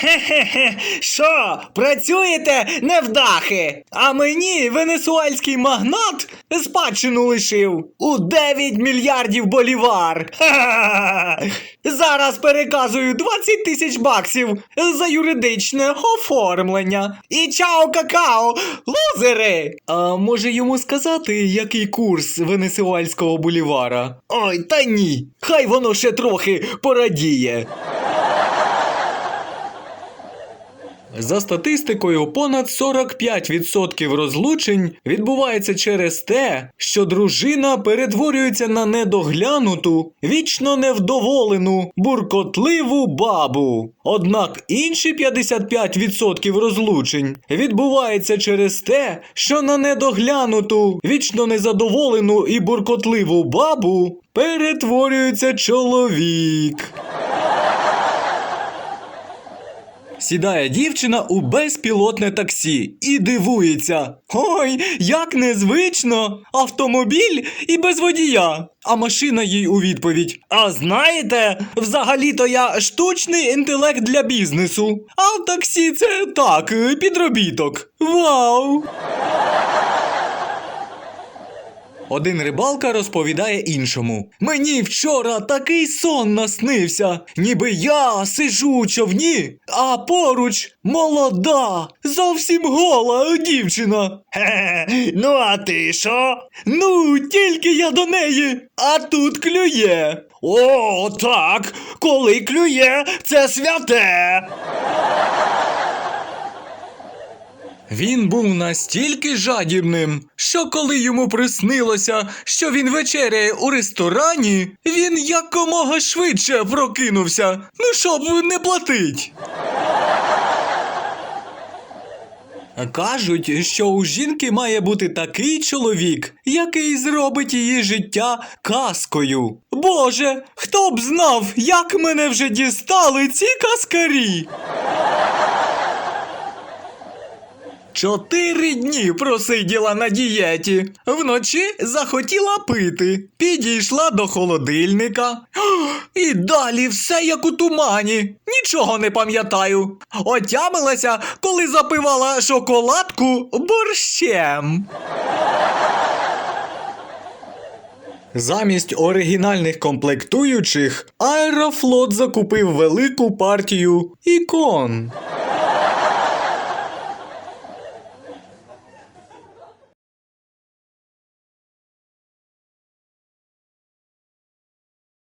Хе-хе-хе, що, працюєте невдахи? А мені венесуельський магнат спадщину лишив у 9 мільярдів болівар. Ха-ха-ха. Зараз переказую 20 тисяч баксів за юридичне оформлення. І чао какао, лузери! А може йому сказати, який курс венесуельського болівара? Ой, та ні. Хай воно ще трохи порадіє. За статистикою, понад 45% розлучень відбувається через те, що дружина перетворюється на недоглянуту, вічно невдоволену, буркотливу бабу. Однак інші 55% розлучень відбувається через те, що на недоглянуту, вічно незадоволену і буркотливу бабу перетворюється чоловік. Сідає дівчина у безпілотне таксі і дивується. Ой, як незвично! Автомобіль і без водія. А машина їй у відповідь: А знаєте, взагалі-то я штучний інтелект для бізнесу. А в таксі це так, підробіток. Вау! Один рибалка розповідає іншому: Мені вчора такий сон наснився, ніби я сижу у човні, а поруч молода, зовсім гола дівчина. Хе, ну а ти що? Ну, тільки я до неї, а тут клює. О, так, коли клює, це святе. Він був настільки жадібним, що коли йому приснилося, що він вечеряє у ресторані, він якомога швидше прокинувся, ну щоб не платить. Кажуть, що у жінки має бути такий чоловік, який зробить її життя казкою. Боже, хто б знав, як мене вже дістали ці каскарі. Чотири дні просиділа на дієті. Вночі захотіла пити. Підійшла до холодильника. І далі все як у тумані. Нічого не пам'ятаю. Отямилася, коли запивала шоколадку борщем. Замість оригінальних комплектуючих Аерофлот закупив велику партію ікон.